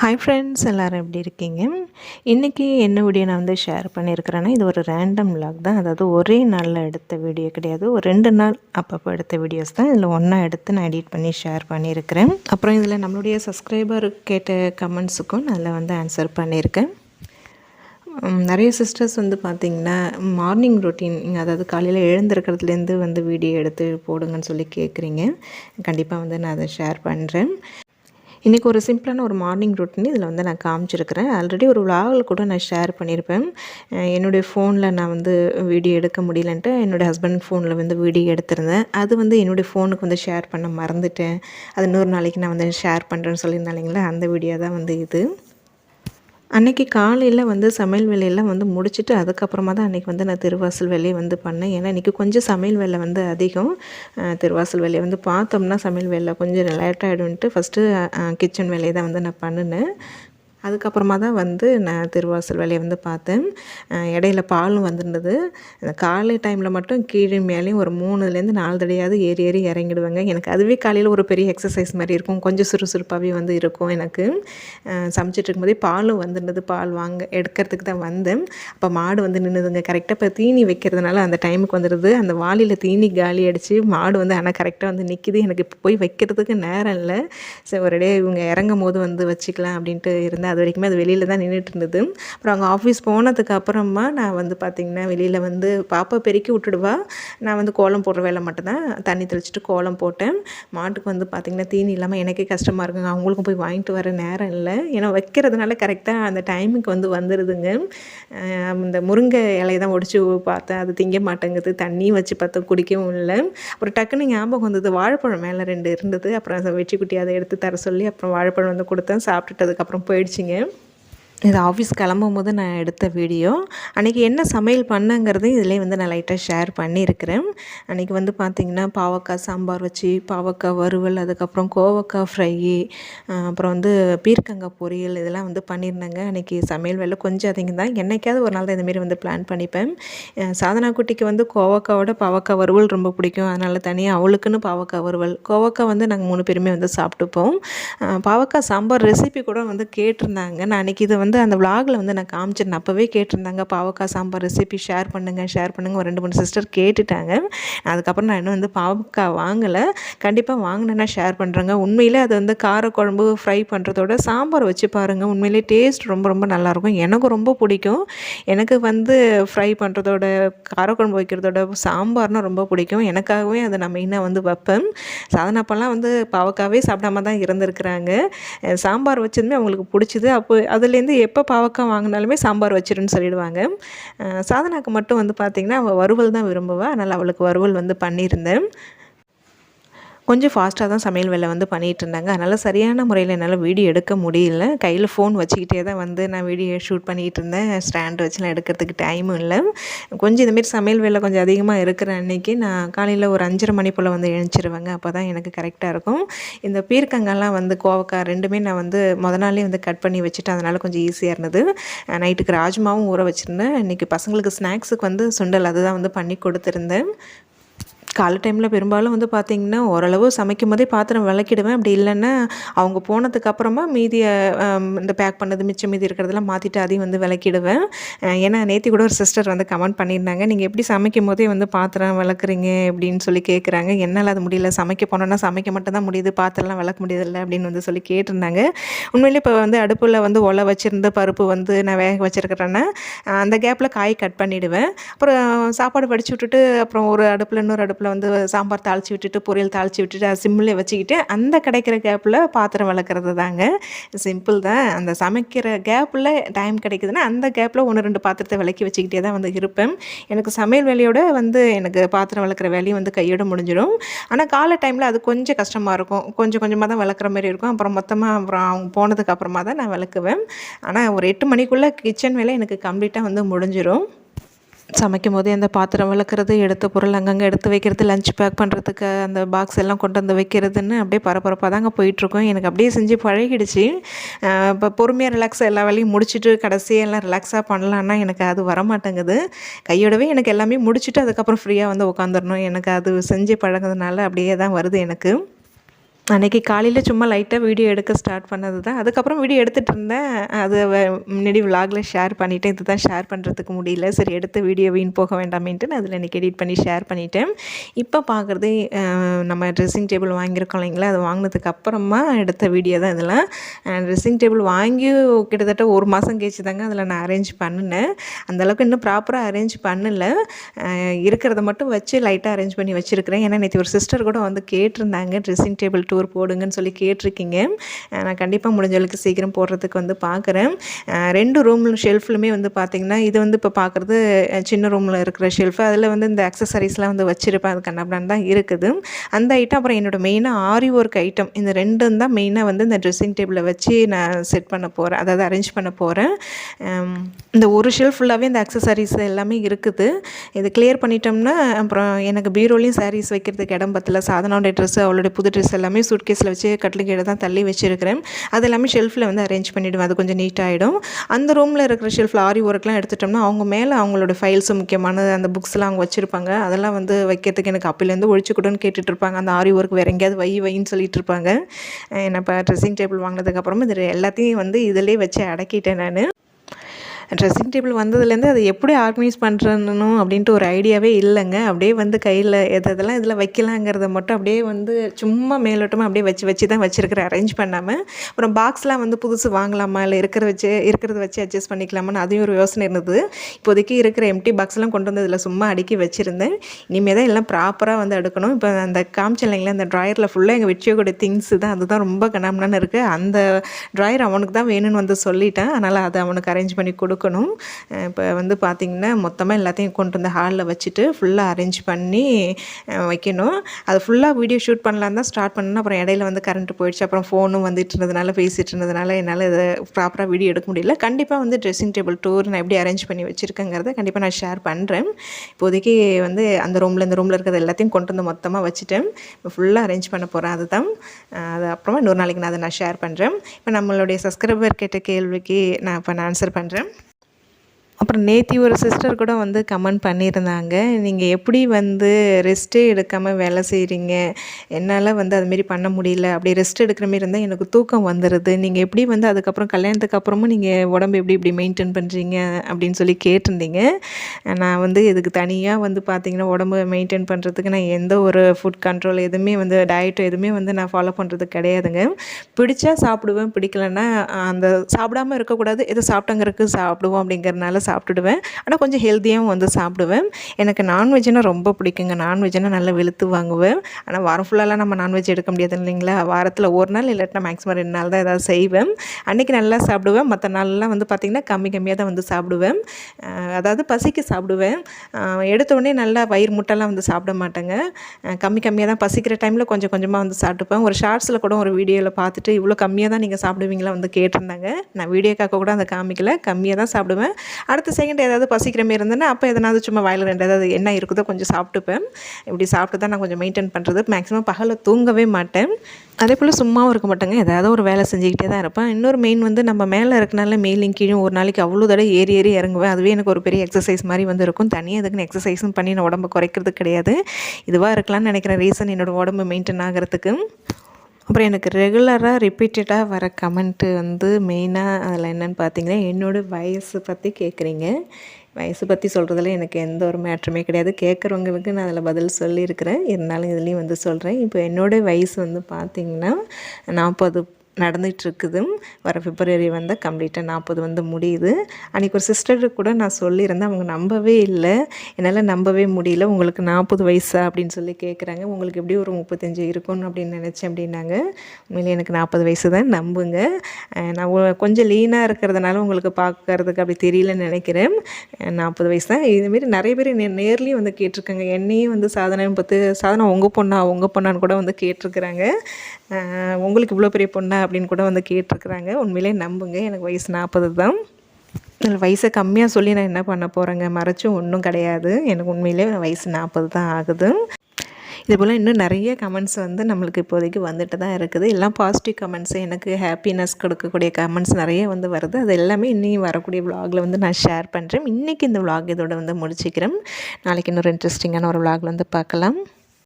Hi friends எல்லோரும் எப்படி இருக்கீங்க? இன்றைக்கி என்ன வீடியோ நான் வந்து ஷேர் பண்ணியிருக்கிறேன்னா இது ஒரு ரேண்டம் லாக் தான். அதாவது ஒரே நாளில் எடுத்த வீடியோ கிடையாது. ஒரு ரெண்டு நாள் அப்பப்போ எடுத்த வீடியோஸ் தான். இதில் ஒன்றா எடுத்து நான் எடிட் பண்ணி ஷேர் பண்ணியிருக்கிறேன். அப்புறம் இதில் நம்மளுடைய சப்ஸ்கிரைபர் கேட்ட கமெண்ட்ஸுக்கும் நான் அதில் வந்து ஆன்சர் பண்ணியிருக்கேன். நிறைய சிஸ்டர்ஸ் வந்து பார்த்திங்கன்னா மார்னிங் ரொட்டீன் அதாவது காலையில் எழுந்திருக்கிறதுலேருந்து வந்து வீடியோ எடுத்து போடுங்கன்னு சொல்லி கேட்குறீங்க கண்டிப்பாக வந்து நான் அதை ஷேர் பண்ணுறேன் இன்றைக்கி ஒரு சிம்பிளான ஒரு மார்னிங் ரொட்டீன் இதில் வந்து நான் காமிச்சிருக்கிறேன். ஆல்ரெடி ஒரு vlogல கூட நான் ஷேர் பண்ணியிருப்பேன் என்னுடைய ஃபோனில் நான் வந்து வீடியோ எடுக்க முடியலன்ட்டு என்னுடைய ஹஸ்பண்ட் ஃபோனில் வந்து வீடியோ எடுத்திருந்தேன். அது வந்து என்னுடைய ஃபோனுக்கு வந்து ஷேர் பண்ண மறந்துட்டேன். அது இன்னொரு நாளைக்கு நான் வந்து ஷேர் பண்ணுறேன்னு சொல்லியிருந்தேன் அந்த வீடியோ தான் வந்து இது. அன்றைக்கி காலையில் வந்து சமையல் வேலையெல்லாம் வந்து முடிச்சுட்டு அதுக்கப்புறமா தான் அன்றைக்கி வந்து நான் திருவாசல் வேலையை வந்து பண்ணேன். ஏன்னா இன்றைக்கி கொஞ்சம் சமையல் வேலை வந்து அதிகம். திருவாசல் வேலையை வந்து பார்த்தோம்னா சமையல் வேலை கொஞ்சம் லேட் ஃபஸ்ட்டு கிச்சன் வேலையை தான் வந்து நான் பண்ணினேன். அதுக்கப்புறமா தான் வந்து நான் திருவாசல் வேலையை வந்து பார்த்தேன். இடையில பாலும் வந்திருந்தது. அந்த காலை டைமில் மட்டும் கீழே மேலேயும் ஒரு மூணுலேருந்து நாலு தடையாவது ஏறி ஏறி இறங்கிடுவேங்க. எனக்கு அதுவே காலையில் ஒரு பெரிய எக்ஸசைஸ் மாதிரி இருக்கும். கொஞ்சம் சுறுசுறுப்பாகவே வந்து இருக்கும் எனக்கு. சமைச்சிட்டு இருக்கும்போதே பாலும் வந்துருந்தது. பால் வாங்க எடுக்கிறதுக்கு தான் வந்தேன். அப்போ மாடு வந்து நின்றுதுங்க கரெக்டாக இப்போ தீனி வைக்கிறதுனால அந்த டைமுக்கு வந்துடுது அந்த வாளியில் தீனி காலி அடித்து மாடு வந்து ஆனால் கரெக்டாக வந்து நிற்கிது எனக்கு இப்போ போய் வைக்கிறதுக்கு நேரம் இல்லை. சரி ஒரே இவங்க இறங்கும் போது வந்து வச்சுக்கலாம் அப்படின்ட்டு இருந்தேன் அது வரைக்குமே அது வெளியில் தான் நின்றுட்டு இருந்தது அப்புறம் அவங்க ஆஃபீஸ் போனதுக்கு அப்புறமா நான் வந்து பார்த்திங்கன்னா வெளியில் வந்து பாப்பா பெருக்கி விட்டுடுவா. நான் வந்து கோலம் போடுற வேலை மட்டும்தான். தண்ணி தெளிச்சிட்டு கோலம் போட்டேன். மாட்டுக்கு வந்து பார்த்திங்கன்னா தீனி இல்லாமல் எனக்கே கஷ்டமாக இருக்குங்க. அவங்களுக்கும் போய் வாங்கிட்டு வர நேரம் இல்லை. ஏன்னா வைக்கிறதுனால கரெக்டாக அந்த டைமுக்கு வந்து வந்துடுதுங்க இந்த முருங்கை இலையை தான் ஒடிச்சு பார்த்தேன். அது திங்க மாட்டேங்குது. தண்ணியும் வச்சு பார்த்தா குடிக்கவும் இல்லை. அப்புறம் டக்குன்னு ஞாபகம் வந்தது வாழைப்பழம் மேலே ரெண்டு இருந்தது. அப்புறம் அதை குட்டி அதை எடுத்து தர சொல்லி அப்புறம் வாழைப்பழம் வந்து கொடுத்தேன். சாப்பிட்டுட்டதுக்கப்புறம் போயிடுச்சிங்க இது ஆஃபீஸ் கிளம்பும் போது நான் எடுத்த வீடியோ அன்றைக்கி என்ன சமையல் பண்ணங்கிறது இதிலே வந்து நான் லைட்டாக ஷேர் பண்ணியிருக்கிறேன். அன்றைக்கி வந்து பார்த்திங்கன்னா பாவக்காய் சாம்பார் வச்சு பாவக்காய் வறுவல் அதுக்கப்புறம் கோவக்காய் ஃப்ரை அப்புறம் வந்து பீர்க்கங்காய் பொரியல் இதெல்லாம் வந்து பண்ணியிருந்தேங்க. அன்றைக்கி சமையல் வேலை கொஞ்சம் அதிகம் தான் என்றைக்காவது ஒரு நாள் தான் இந்தமாரி வந்து பிளான் பண்ணிப்பேன். சாதனா குட்டிக்கு வந்து கோவக்காவோட பாவக்காய் வறுவல் ரொம்ப பிடிக்கும். அதனால் தனியாக அவளுக்குன்னு பாவக்காய் வறுவல். கோவக்காய் வந்து நாங்கள் மூணு பேருமே வந்து சாப்பிட்டுப்போம். பாவக்காய் சாம்பார் ரெசிபி கூட வந்து கேட்டிருந்தாங்க. நான் அன்றைக்கி இதை வந்து வந்து அந்த vlogல வந்து நான் காமிச்சிருந்தேன். அப்போவே கேட்டிருந்தாங்க பாவக்காய் சாம்பார் ரெசிபி ஷேர் பண்ணுங்கள் ஷேர் பண்ணுங்கள் ஒரு ரெண்டு மூணு சிஸ்டர் கேட்டுட்டாங்க. அதுக்கப்புறம் நான் இன்னும் வந்து பாவக்காய் வாங்கலை. கண்டிப்பாக வாங்கினேன்னா ஷேர் பண்ணுறேங்க உண்மையிலே அது வந்து காரக்குழம்பு ஃப்ரை பண்ணுறதோட சாம்பார் வச்சு பாருங்கள் உண்மையிலே டேஸ்ட் ரொம்ப ரொம்ப நல்லாயிருக்கும். எனக்கு ரொம்ப பிடிக்கும். எனக்கு வந்து ஃப்ரை பண்ணுறதோட காரக்குழம்பு வைக்கிறதோட சாம்பார்னால் ரொம்ப பிடிக்கும். எனக்காகவே அதை நான் மெயினாக வந்து வைப்பேன். சாதனாப்பெல்லாம் வந்து பாவக்காவே சாப்பிடாம தான் இருந்திருக்கிறாங்க. சாம்பார் வச்சதுமே அவங்களுக்கு பிடிச்சிது. அப்போ அதுலேருந்து எப்போ பாவக்காய் வாங்கினாலுமே சாம்பார் வச்சிருன்னு சொல்லிடுவாங்க. சாதனாக்கு மட்டும் வந்து பார்த்திங்கன்னா அவள் வறுவல் தான் விரும்புவாள் அதனால் அவளுக்கு வறுவல் வந்து பண்ணியிருந்தேன். கொஞ்சம் ஃபாஸ்ட்டாக தான் சமையல் வேலை வந்து பண்ணிகிட்டு இருந்தாங்க. அதனால் சரியான முறையில் என்னால் வீடியோ எடுக்க முடியல. கையில் ஃபோன் வச்சுக்கிட்டே தான் வந்து நான் வீடியோ ஷூட் பண்ணிகிட்டு இருந்தேன். ஸ்டாண்ட் வச்சுலாம் எடுக்கிறதுக்கு டைமும் இல்லை. கொஞ்சம் இதுமாரி சமையல் வேலை கொஞ்சம் அதிகமாக இருக்கிற அன்றைக்கி நான் காலையில் ஒரு அஞ்சரை மணி போல் வந்து எழுச்சிருவேங்க அப்போ தான் எனக்கு கரெக்டாக இருக்கும். இந்த பீர்க்கங்கெல்லாம் வந்து கோவக்காய் ரெண்டுமே நான் வந்து முத நாளே வந்து கட் பண்ணி வச்சுட்டு அதனால் கொஞ்சம் ஈஸியாக இருந்தது. நைட்டுக்கு ராஜ்மாவும் ஊற வச்சுருந்தேன். இன்றைக்கி பசங்களுக்கு ஸ்நாக்ஸுக்கு வந்து சுண்டல் அதுதான் வந்து பண்ணி கொடுத்துருந்தேன். காலை டைமில் பெரும்பாலும் வந்து பார்த்திங்கன்னா ஓரளவு சமைக்கும் போதே பாத்திரம் விளக்கிடுவேன். அப்படி இல்லைன்னா அவங்க போனதுக்கப்புறமா மீதியை இந்த பேக் பண்ணது மிச்சம் மீதி இருக்கிறதெல்லாம் மாற்றிட்டு அதையும் வந்து விளக்கிடுவேன். ஏன்னா நேற்று கூட ஒரு சிஸ்டர் வந்து கமெண்ட் பண்ணியிருந்தாங்க. நீங்கள் எப்படி சமைக்கும் போதே வந்து பாத்திரம் விளக்குறீங்க? அப்படின்னு சொல்லி கேட்குறாங்க என்னால் அது முடியல. சமைக்க போனோன்னா சமைக்க மட்டும்தான் முடியுது. பாத்திரம்லாம் விளக்க முடியதில்லை அப்படின்னு வந்து சொல்லி கேட்டிருந்தாங்க. உண்மையிலே இப்போ வந்து அடுப்பில் வந்து ஒலை வச்சுருந்த பருப்பு வந்து நான் வேக வச்சுருக்கிறேன்னா அந்த கேப்பில் காய் கட் பண்ணிவிடுவேன் அப்புறம் சாப்பாடு வடிச்சு விட்டுட்டு அப்புறம் ஒரு அடுப்பில் இன்னொரு அடுப்பில் வந்து சாம்பார் தாளித்து விட்டுட்டு பொரியல் தாளித்து விட்டுட்டு அது சிம்மில் வச்சுக்கிட்டு அந்த கிடைக்கிற கேப்பில் பாத்திரம் வளர்க்குறது தாங்க. சிம்பிள் தான். அந்த சமைக்கிற கேப்பில் டைம் கிடைக்குதுன்னா அந்த கேப்பில் ஒன்று ரெண்டு பாத்திரத்தை விளக்கி வச்சுக்கிட்டே தான் வந்து இருப்பேன். எனக்கு சமையல் வேலையோட வந்து எனக்கு பாத்திரம் விளக்குற வேலையும் வந்து கையோட முடிஞ்சிடும். ஆனால் காலை டைமில் அது கொஞ்சம் கஷ்டமாக இருக்கும். கொஞ்சம் கொஞ்சமாக தான் விளக்குற மாதிரி இருக்கும். அப்புறம் மொத்தமாக அப்புறம் அவங்க போனதுக்கு அப்புறமா தான் நான் விளக்குவேன். ஆனால் ஒரு எட்டு மணிக்குள்ளே கிச்சன் வேலை எனக்கு கம்ப்ளீட்டாக வந்து முடிஞ்சிடும் சமைக்கும் போது அந்த பாத்திரம் விளக்குறது எடுத்த பொருள் அங்கங்கே எடுத்து வைக்கிறது லஞ்ச் பேக் பண்ணுறதுக்கு அந்த பாக்ஸ் எல்லாம் கொண்டு வந்து வைக்கிறதுன்னு அப்படியே பரபரப்பாக தாங்க போயிட்டுருக்கோம். எனக்கு அப்படியே செஞ்சு பழகிடுச்சு. இப்போ பொறுமையாக ரிலாக்ஸாக எல்லா வேலையும் முடிச்சுட்டு கடைசியாக எல்லாம் ரிலாக்ஸாக பண்ணலான்னா எனக்கு அது வர மாட்டேங்குது கையோடவே எனக்கு எல்லாமே முடிச்சுட்டு அதுக்கப்புறம் ஃப்ரீயாக வந்து உட்காந்துடணும் எனக்கு அது செஞ்சு பழகுறதுனால அப்படியே தான் வருது எனக்கு. அன்றைக்கி காலையில் சும்மா லைட்டாக வீடியோ எடுக்க ஸ்டார்ட் பண்ணது தான் அதுக்கப்புறம் வீடியோ எடுத்துகிட்டு இருந்தேன். அது முன்னாடி விலாகில் ஷேர் பண்ணிவிட்டேன் இது தான் ஷேர் பண்ணுறதுக்கு முடியல. சரி எடுத்த வீடியோ வீண் போக வேண்டாமேன்ட்டு நான் அதில் இன்றைக்கி எடிட் பண்ணி ஷேர் பண்ணிட்டேன். இப்போ பார்க்குறது நம்ம ட்ரெஸ்ஸிங் டேபிள் வாங்கியிருக்கோம் இல்லைங்களா? அது வாங்கினதுக்கு அப்புறமா எடுத்த வீடியோ தான் இதெல்லாம். ட்ரெஸ்ஸிங் டேபிள் வாங்கி கிட்டத்தட்ட ஒரு மாதம் கழிச்சு தாங்க அதில் நான் அரேஞ்ச் பண்ணினேன். அந்தளவுக்கு இன்னும் ப்ராப்பராக அரேஞ்ச் பண்ணலை. இருக்கிறத மட்டும் வச்சு லைட்டாக அரேஞ்ச் பண்ணி வச்சுருக்கிறேன். ஏன்னா நேற்று ஒரு சிஸ்டர் கூட வந்து கேட்டிருந்தாங்க ட்ரெஸ்ஸிங் டேபிள் டூ டூர் போடுங்கன்னு சொல்லி கேட்டிருக்கீங்க. நான் கண்டிப்பாக முடிஞ்சளவுக்கு சீக்கிரம் போடுறதுக்கு வந்து பார்க்குறேன் ரெண்டு ரூமில் ஷெல்ஃப்லுமே வந்து பார்த்திங்கன்னா இது வந்து இப்போ பார்க்குறது சின்ன ரூமில் இருக்கிற ஷெல்ஃபு அதில் வந்து இந்த அக்சசரிஸ்லாம் வந்து வச்சுருப்பேன். அது கண்ணாபிடான் தான் இருக்குது. அந்த ஐட்டம் அப்புறம் என்னோடய மெயினாக ஆரி ஒர்க் ஐட்டம் இந்த ரெண்டும் தான் மெயினாக வந்து இந்த ட்ரெஸ்ஸிங் டேபிளை வச்சு நான் செட் பண்ண போகிறேன் அதாவது அரேஞ்ச் பண்ண போகிறேன் இந்த ஒரு ஷெல்ஃப் ஃபுல்லாகவே இந்த அக்சசரிஸ் எல்லாமே இருக்குது. இது கிளியர் பண்ணிட்டோம்னா அப்புறம் எனக்கு பீரோலையும் சாரீஸ் வைக்கிறதுக்கு இடம் பத்தல. சாதனாவுடைய ட்ரெஸ்ஸு அவளுடைய புது ட்ரெஸ் எல்லாமே சூட்கேஸில் வச்சு கட்டில் கீழே தான் தள்ளி வச்சுருக்கிறேன். அது எல்லாமே ஷெல்ஃபில் வந்து அரேஞ்ச் பண்ணிவிடுவேன் அது கொஞ்சம் நீட்டாகிடும் அந்த ரூமில் இருக்கிற ஷெல்ஃபில் ஆரி ஒர்க்லாம் எடுத்துட்டோம்னா அவங்க மேலே அவங்களோட ஃபைல்ஸும் முக்கியமான அந்த புக்ஸ்லாம் அவங்க வச்சுருப்பாங்க. அதெல்லாம் வந்து வைக்கிறதுக்கு எனக்கு அப்பிலேருந்து ஒழிச்சுக்கிட்டுன்னு கேட்டுட்டு இருப்பாங்க. அந்த ஆரி ஒர்க் வேறு எங்கேயாவது வை வைன்னு சொல்லிட்டு இருப்பாங்க. நான் இப்போ ட்ரெஸ்ஸிங் டேபிள் வாங்கினதுக்கப்புறமா இது எல்லாத்தையும் வந்து இதிலே வச்சு அடக்கிட்டேன் நான். ட்ரெஸ்ஸிங் டேபிள் வந்ததுலேருந்து அதை எப்படி ஆர்கனைஸ் பண்ணுறணும் அப்படின்ட்டு ஒரு ஐடியாவே இல்லைங்க. அப்படியே வந்து கையில் எது எதெல்லாம் இதில் வைக்கலாங்கிறத மட்டும் அப்படியே வந்து சும்மா மேலோட்டமாக அப்படியே வச்சு வச்சு தான் வச்சுருக்கிறேன் அரேஞ்ச் பண்ணாமல் அப்புறம் பாக்ஸ்லாம் வந்து புதுசு வாங்கலாமா? இல்லை இருக்கிற வச்சு இருக்கிறத வச்சு அட்ஜஸ்ட் பண்ணிக்கலாமான்னு அதையும் ஒரு யோசனை இருந்தது. இப்போதைக்கு இருக்கிற எம்டி பாக்ஸ்லாம் கொண்டு வந்து இதில் சும்மா அடுக்கி வச்சுருந்தேன். இனிமேல் தான் எல்லாம் ப்ராப்பராக வந்து அடுக்கணும். இப்போ அந்த காமிச்ச இல்லைங்களா அந்த ட்ராயரில் ஃபுல்லாக எங்கள் வெற்றியோட திங்ஸ் தான். அதுதான் ரொம்ப கண்ணாமண்ணான்னு இருக்குது அந்த ட்ராயர் அவனுக்கு தான் வேணும்னு வந்து சொல்லிட்டேன். அதனால் அதை அவனுக்கு அரேஞ்ச் பண்ணி கொடு கொடுக்கணும். இப்போ வந்து பார்த்திங்கன்னா மொத்தமாக எல்லாத்தையும் கொண்டு வந்து ஹாலில் வச்சுட்டு ஃபுல்லாக அரேஞ்ச் பண்ணி வைக்கணும். அது ஃபுல்லாக வீடியோ ஷூட் பண்ணலாம் தான் ஸ்டார்ட் பண்ணணும். அப்புறம் இடையில வந்து கரண்ட் போயிடுச்சு. அப்புறம் ஃபோனும் வந்துட்டு இருந்ததுனால பேசிகிட்டு இருந்ததுனால என்னால் இதை ப்ராப்பராக வீடியோ எடுக்க முடியல. கண்டிப்பாக வந்து ட்ரெஸ்ஸிங் டேபிள் டூர் நான் எப்படி அரேஞ்ச் பண்ணி வச்சுருக்கேங்கிறத கண்டிப்பாக நான் ஷேர் பண்ணுறேன் இப்போதைக்கு வந்து அந்த ரூமில் இந்த ரூமில் இருக்கிறது எல்லாத்தையும் கொண்டு வந்து மொத்தமாக வச்சுட்டேன். இப்போ ஃபுல்லாக அரேஞ்ச் பண்ண போகிறேன் அதுதான். அது அப்புறமா இன்னொரு நாளைக்கு நான் அதை நான் ஷேர் பண்ணுறேன் இப்போ நம்மளுடைய சப்ஸ்கிரைபர் கேட்ட கேள்விக்கு நான் இப்போ நான் ஆன்சர் பண்ணுறேன் அப்புறம் நேத்தி ஒரு சிஸ்டர் கூட வந்து கமெண்ட் பண்ணியிருந்தாங்க. நீங்கள் எப்படி வந்து ரெஸ்ட்டே எடுக்காமல் வேலை செய்கிறீங்க என்னால் வந்து அதுமாரி பண்ண முடியல. அப்படி ரெஸ்ட் எடுக்கிற மாரி இருந்தால் எனக்கு தூக்கம் வந்துடுது நீங்கள் எப்படி வந்து அதுக்கப்புறம் கல்யாணத்துக்கு அப்புறமும் நீங்கள் உடம்பு எப்படி இப்படி மெயின்டைன் பண்ணுறீங்க அப்படின்னு சொல்லி கேட்டிருந்தீங்க. நான் வந்து இதுக்கு தனியாக வந்து பார்த்தீங்கன்னா உடம்பு மெயின்டைன் பண்ணுறதுக்கு நான் எந்த ஒரு ஃபுட் கண்ட்ரோல் எதுவுமே வந்து டயட் எதுவுமே வந்து நான் ஃபாலோ பண்ணுறது கிடையாதுங்க. பிடிச்சா சாப்பிடுவேன். பிடிக்கலன்னா அந்த சாப்பிடாம இருக்கக்கூடாது. எது சாப்பிட்டங்கிறதுக்கு சாப்பிடுவோம் அப்படிங்கிறனால சாப்பிட்டுடுவேன். ஆனால் கொஞ்சம் ஹெல்த்தியாகவும் வந்து சாப்பிடுவேன். எனக்கு நான்வெஜ்னால் ரொம்ப பிடிக்குங்க. நான்வெஜ்னால் நல்லா வெளுத்து வாங்குவேன். ஆனால் வாரம் ஃபுல்லாலாம் நம்ம நான்வெஜ் எடுக்க முடியாது இல்லைங்களா? வாரத்தில் ஒரு நாள் இல்லாட்டினா மேக்ஸிமம் ரெண்டு நாள் தான் ஏதாவது செய்வேன். அன்றைக்கி நல்லா சாப்பிடுவேன். மற்ற நாள்லாம் வந்து பார்த்திங்கன்னா கம்மி கம்மியாக தான் வந்து சாப்பிடுவேன். அதாவது பசிக்கு சாப்பிடுவேன். எடுத்தோடனே நல்லா வயிறு முட்டைலாம் வந்து சாப்பிட மாட்டேங்க. கம்மி கம்மியாக தான் பசிக்கிற டைமில் கொஞ்சம் கொஞ்சமாக வந்து சாப்பிட்டுப்பேன். ஒரு ஷார்ட்ஸில் கூட ஒரு வீடியோவில் பார்த்துட்டு இவ்வளோ கம்மியாக தான் நீங்கள் சாப்பிடுவீங்களா வந்து கேட்டிருந்தாங்க. நான் வீடியோக்காக கூட அந்த காமிக்கல. கம்மியாக தான் சாப்பிடுவேன். அடுத்த செகண்ட் ஏதாவது பசிக்கிற மாரி இருந்தேன்னா அப்போ எதனாவது சும்மா வாயில் ரெண்டு ஏதாவது என்ன இருக்குதோ கொஞ்சம் சாப்பிட்டுப்பேன். இப்படி சாப்பிட்டு தான் நான் கொஞ்சம் மெயின்டைன் பண்ணுறது மேக்ஸிமம் பகலில் தூங்கவே மாட்டேன். அதே போல் சும்மாவும் இருக்க மாட்டேங்க. ஏதாவது ஒரு வேலை செஞ்சுக்கிட்டே தான் இருப்பேன். இன்னொரு மெயின் வந்து நம்ம மேலே இருக்கனால மேலும் கீழும் ஒரு நாளைக்கு அவ்வளோ தடவை ஏறி ஏறி இறங்குவேன். அதுவே எனக்கு ஒரு பெரிய எக்ஸசைஸ் மாதிரி வந்து இருக்கும் தனியாக அதுக்குன்னு எக்ஸசைஸும் பண்ணி நான் உடம்பு குறைக்கிறது கிடையாது. இதுவாக இருக்கலாம்னு நினைக்கிறேன் ரீசன் என்னோடய உடம்பு மெயின்டைன் ஆகிறதுக்கு. அப்புறம் எனக்கு ரெகுலராக ரிப்பீட்டடாக வர கமெண்ட்டு வந்து மெயினாக அதில் என்னென்னு பார்த்தீங்கன்னா என்னோடய வயசு பற்றி கேட்குறீங்க வயசு பற்றி சொல்கிறதுல எனக்கு எந்த ஒரு மேட்ருமே கிடையாது. கேட்குறவங்களுக்கு நான் அதில் பதில் சொல்லியிருக்கிறேன். இருந்தாலும் இதுலேயும் வந்து சொல்கிறேன் இப்போ என்னோடய வயசு வந்து பார்த்திங்கன்னா நாற்பது நடந்துகிட்ருக்குது. வர பிப்ரவரி வந்தால் கம்ப்ளீட்டாக நாற்பது வந்து முடியுது. அன்றைக்கி ஒரு சிஸ்டருக்கு கூட நான் சொல்லியிருந்தேன் அவங்க நம்பவே இல்லை. என்னால் நம்பவே முடியல. உங்களுக்கு நாற்பது வயசா அப்படின்னு சொல்லி கேட்குறாங்க உங்களுக்கு எப்படி ஒரு முப்பத்தஞ்சு இருக்கும்னு அப்படின்னு நினச்சேன் அப்படின்னாங்க. உண்மையிலே எனக்கு நாற்பது வயசு தான் நம்புங்க. நான் கொஞ்சம் லீனாக இருக்கிறதுனால உங்களுக்கு பார்க்கறதுக்கு அப்படி தெரியலன்னு நினைக்கிறேன். நாற்பது வயசு தான். இதுமாரி நிறைய பேர் நே நேர்லேயும் வந்து கேட்டிருக்காங்க. என்னையும் வந்து சாதனை பார்த்து சாதனை உங்கள் பொண்ணா உங்கள் பொண்ணான்னு கூட வந்து கேட்டிருக்கிறாங்க. உங்களுக்கு இவ்வளோ பெரிய பொண்ணா அப்படின்னு கூட வந்து கேட்டிருக்கிறாங்க. உண்மையிலே நம்புங்க. எனக்கு வயசு நாற்பது தான். இதில் வயசை கம்மியாக சொல்லி நான் என்ன பண்ண போகிறேங்க மறைச்சும் ஒன்றும் கிடையாது. எனக்கு உண்மையிலே வயசு நாற்பது தான் ஆகுது. இது போல் இன்னும் நிறைய கமெண்ட்ஸ் வந்து நம்மளுக்கு இப்போதைக்கு வந்துட்டு தான் இருக்குது. எல்லாம் பாசிட்டிவ் கமெண்ட்ஸ் எனக்கு ஹாப்பினஸ் கொடுக்கக்கூடிய கமெண்ட்ஸ் நிறைய வந்து வருது. அது எல்லாமே இன்னும் வரக்கூடிய vlogல வந்து நான் ஷேர் பண்ணுறேன் இன்றைக்கி இந்த vlog இதோட வந்து முடிச்சுக்கிறேன். நாளைக்கு இன்னொரு இன்ட்ரெஸ்டிங்கான ஒரு vlogல வந்து பார்க்கலாம்.